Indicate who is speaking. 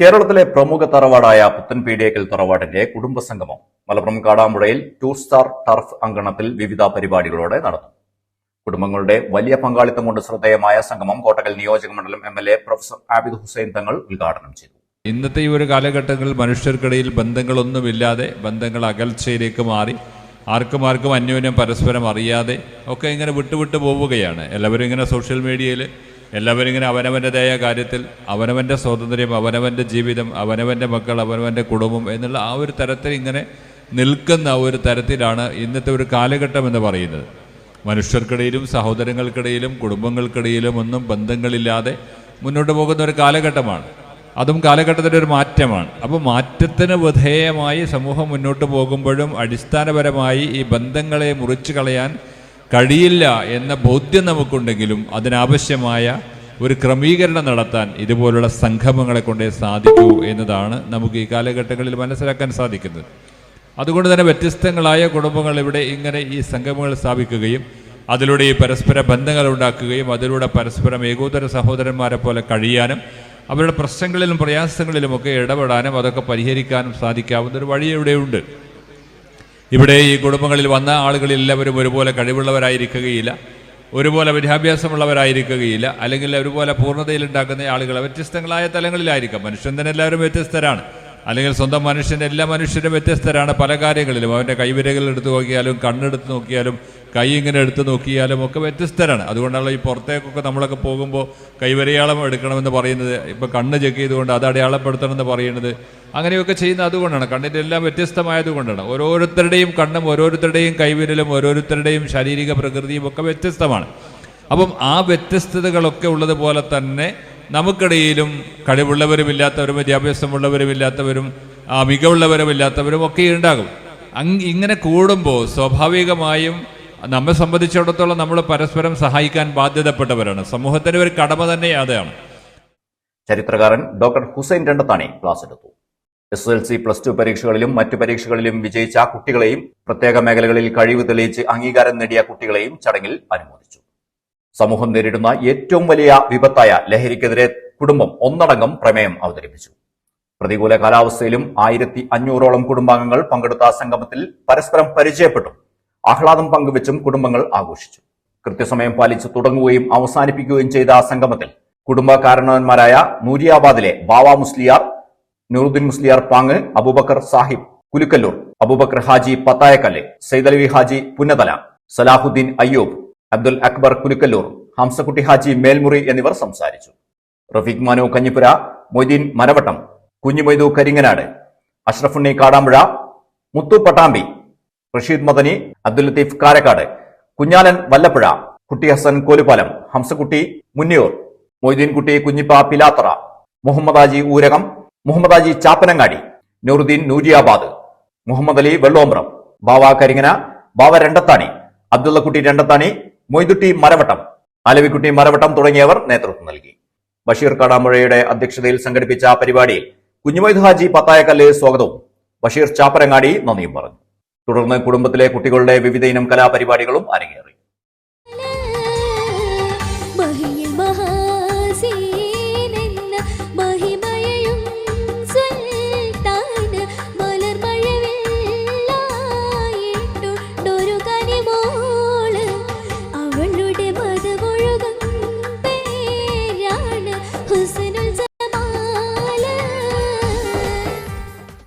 Speaker 1: കേരളത്തിലെ പ്രമുഖ തറവാടായ പുത്തൻപീടിയേക്കൽ തറവാടിന്റെ കുടുംബസംഗമം മലപ്പുറം കാടാമ്പുഴയിൽ ടൂ സ്റ്റാർ ടർഫ് അങ്കണത്തിൽ വിവിധ പരിപാടികളോടെ നടന്നു. കുടുംബങ്ങളുടെ വലിയ പങ്കാളിത്തം കൊണ്ട് ശ്രദ്ധേയമായ സംഗമം കോട്ടക്കൽ നിയോജക മണ്ഡലം M L A professor Abid Hussain Thangal ഉദ്ഘാടനം ചെയ്തു.
Speaker 2: ഇന്നത്തെ ഈ ഒരു കാലഘട്ടങ്ങളിൽ മനുഷ്യർക്കിടയിൽ ബന്ധങ്ങളൊന്നുമില്ലാതെ ബന്ധങ്ങൾ അകൽച്ചയിലേക്ക് മാറി ആർക്കും ആർക്കും അന്യോന്യം പരസ്പരം അറിയാതെ ഒക്കെ ഇങ്ങനെ വിട്ടുവിട്ട് പോവുകയാണ്. എല്ലാവരും ഇങ്ങനെ സോഷ്യൽ മീഡിയയിൽ എല്ലാവരും ഇങ്ങനെ അവനവന്റെതായ കാര്യത്തിൽ അവനവന്റെ സ്വാതന്ത്ര്യം അവനവന്റെ ജീവിതം അവനവന്റെ മക്കൾ അവനവന്റെ കുടുംബം എന്നുള്ള ആ ഒരു തരത്തിൽ ഇങ്ങനെ നിൽക്കുന്ന ഒരു തരത്തിലാണ് ഇന്നത്തെ ഒരു കാലഘട്ടം എന്ന് പറയുന്നത്. മനുഷ്യർക്കിടയിലും സഹോദരങ്ങൾക്കിടയിലും കുടുംബങ്ങൾക്കിടയിലും ഒന്നും ബന്ധങ്ങളില്ലാതെ മുന്നോട്ട് പോകുന്ന ഒരു കാലഘട്ടമാണ്. അതും കാലഘട്ടത്തിന്റെ ഒരു മാറ്റമാണ്. അപ്പോൾ മാറ്റത്തിന് വിധേയമായി സമൂഹം മുന്നോട്ട് പോകുമ്പോഴും അടിസ്ഥാനപരമായി ഈ ബന്ധങ്ങളെ മുറിച്ചു കളയാൻ കഴിയില്ല എന്ന ബോധ്യം നമുക്കുണ്ടെങ്കിലും അതിനാവശ്യമായ ഒരു ക്രമീകരണം നടത്താൻ ഇതുപോലുള്ള സംഗമങ്ങളെ കൊണ്ടേ സാധിക്കൂ എന്നതാണ് നമുക്ക് ഈ കാലഘട്ടങ്ങളിൽ മനസ്സിലാക്കാൻ സാധിക്കുന്നത്. അതുകൊണ്ട് തന്നെ വ്യത്യസ്തങ്ങളായ കുടുംബങ്ങൾ ഇവിടെ ഇങ്ങനെ ഈ സംഗമങ്ങൾ സ്ഥാപിക്കുകയും അതിലൂടെ ഈ പരസ്പര ബന്ധങ്ങൾ ഉണ്ടാക്കുകയും അതിലൂടെ പരസ്പരം ഏകോദര സഹോദരന്മാരെ പോലെ കഴിയാനും അവരുടെ പ്രശ്നങ്ങളിലും പ്രയാസങ്ങളിലുമൊക്കെ ഇടപെടാനും അതൊക്കെ പരിഹരിക്കാനും സാധിക്കാവുന്ന ഒരു വഴി ഇവിടെയുണ്ട്. ഇവിടെ ഈ കുടുംബങ്ങളിൽ വന്ന ആളുകളിൽ എല്ലാവരും ഒരുപോലെ കഴിവുള്ളവരായിരിക്കുകയില്ല. ഒരുപോലെ വിദ്യാഭ്യാസമുള്ളവരായിരിക്കുകയില്ല. അല്ലെങ്കിൽ ഒരുപോലെ പൂർണതയിലുണ്ടാക്കുന്ന ആളുകൾ വ്യത്യസ്തങ്ങളായ തലങ്ങളിലായിരിക്കാം. മനുഷ്യൻ തന്നെ എല്ലാവരും വ്യത്യസ്തരാണ്. അല്ലെങ്കിൽ സ്വന്തം മനുഷ്യന്റെ എല്ലാ മനുഷ്യരും വ്യത്യസ്തരാണ് പല കാര്യങ്ങളിലും. അവന്റെ കൈവിരകൾ എടുത്ത് നോക്കിയാലും കണ്ണെടുത്ത് നോക്കിയാലും കൈ ഇങ്ങനെ എടുത്ത് നോക്കിയാലും ഒക്കെ വ്യത്യസ്തരാണ്. അതുകൊണ്ടാണല്ലോ ഈ പുറത്തേക്കൊക്കെ നമ്മളൊക്കെ പോകുമ്പോൾ കൈവരയാളം എടുക്കണമെന്ന് പറയുന്നത്. ഇപ്പോൾ കണ്ണ് ചെക്ക് ചെയ്തുകൊണ്ട് അത് അടയാളപ്പെടുത്തണമെന്ന് പറയുന്നത്. അങ്ങനെയൊക്കെ ചെയ്യുന്ന അതുകൊണ്ടാണ്. കണ്ണിന്റെ എല്ലാം വ്യത്യസ്തമായതുകൊണ്ടാണ് ഓരോരുത്തരുടെയും കണ്ണും ഓരോരുത്തരുടെയും കൈവിരലും ഓരോരുത്തരുടെയും ശാരീരിക പ്രകൃതിയും ഒക്കെ വ്യത്യസ്തമാണ്. അപ്പം ആ വ്യത്യസ്തതകളൊക്കെ ഉള്ളതുപോലെ തന്നെ നമുക്കിടയിലും കഴിവുള്ളവരും ഇല്ലാത്തവരും വിദ്യാഭ്യാസമുള്ളവരും ഇല്ലാത്തവരും ആ, മികവുള്ളവരും ഇല്ലാത്തവരും ഒക്കെ ഉണ്ടാകും. അങ് ഇങ്ങനെ കൂടുമ്പോൾ സ്വാഭാവികമായും നമ്മെ സംബന്ധിച്ചിടത്തോളം നമ്മൾ പരസ്പരം സഹായിക്കാൻ ബാധ്യതപ്പെട്ടവരാണ്. സമൂഹത്തിന്റെ ഒരു കടമ തന്നെ അതാണ്.
Speaker 1: ചരിത്രകാരൻ ഡോക്ടർ ഹുസൈൻ രണ്ടത്താണി ക്ലാസ് എടുത്തു. S L C plus two പരീക്ഷകളിലും മറ്റു പരീക്ഷകളിലും വിജയിച്ച കുട്ടികളെയും പ്രത്യേക മേഖലകളിൽ കഴിവ് തെളിയിച്ച് അംഗീകാരം നേടിയ കുട്ടികളെയും ചടങ്ങിൽ അനുമോദിച്ചു. സമൂഹം നേരിടുന്ന ഏറ്റവും വലിയ വിപത്തായ ലഹരിക്കെതിരെ കുടുംബം ഒന്നടങ്കം പ്രമേയം അവതരിപ്പിച്ചു. പ്രതികൂല കാലാവസ്ഥയിലും ആയിരത്തി അഞ്ഞൂറോളം കുടുംബാംഗങ്ങൾ പങ്കെടുത്ത സംഗമത്തിൽ പരസ്പരം പരിചയപ്പെട്ടു ആഹ്ലാദം പങ്കുവച്ചും കുടുംബങ്ങൾ ആഘോഷിച്ചു. കൃത്യസമയം പാലിച്ച് തുടങ്ങുകയും അവസാനിപ്പിക്കുകയും ചെയ്ത സംഗമത്തിൽ കുടുംബകാരണവന്മാരായ നൂരിയാബാദിലെ ബാവ മുസ്ലിയാർ നൂറുദ്ദീൻ മുസ്ലിയാർ പാങ് അബൂബക്കർ സാഹിബ് കുലുക്കല്ലൂർ അബൂബക്കർ ഹാജി പത്തായക്കല്ല് സൈദലവി ഹാജി പുന്നതല സലാഹുദ്ദീൻ അയ്യൂബ് അബ്ദുൽ അക്ബർ കുലുക്കല്ലൂർ ഹംസക്കുട്ടി ഹാജി മേൽമുറി എന്നിവർ സംസാരിച്ചു. റഫീഖ് മാനു കഞ്ഞിപ്പുര മൊയ്തീൻ മരവട്ടം കുഞ്ഞുമൊയ്തു കരിങ്ങനാട് അഷ്റഫുണ്ണി കാടാമ്പുഴ മുത്തു പട്ടാമ്പി റഷീദ് മദനി അബ്ദുൽ ലത്തീഫ് കാരക്കാട് കുഞ്ഞാലൻ വല്ലപ്പുഴ കുട്ടി ഹസൻ കോലുപാലം ഹംസക്കുട്ടി മുന്നിയൂർ മൊയ്തീൻകുട്ടി കുഞ്ഞിപ്പ പിലാത്തറ മുഹമ്മദ് ആജി ഊരകം മുഹമ്മദ് ആജി ചാപ്പനങ്ങാടി നൂറുദ്ദീൻ നൂരിയാബാദ് മുഹമ്മദ് അലി വെള്ളോമ്പ്രം ബാവ കരിങ്ങന ബാവ രണ്ടത്താണി അബ്ദുള്ളക്കുട്ടി രണ്ടത്താണി മൊയ്തുട്ടി മരവട്ടം ആലവിക്കുട്ടി മരവട്ടം തുടങ്ങിയവർ നേതൃത്വം നൽകി. ബഷീർ കാടാമ്പുഴയുടെ അധ്യക്ഷതയിൽ സംഘടിപ്പിച്ച പരിപാടിയിൽ കുഞ്ഞുമൊയ്ത് ഹാജി പത്തായക്കല്ല് സ്വാഗതവും. ബഷീർ ചാപ്പരങ്ങാടി നന്ദിയും പറഞ്ഞു. തുടർന്ന് കുടുംബത്തിലെ കുട്ടികളുടെ വിവിധ ഇനം കലാപരിപാടികളും അരങ്ങേറി.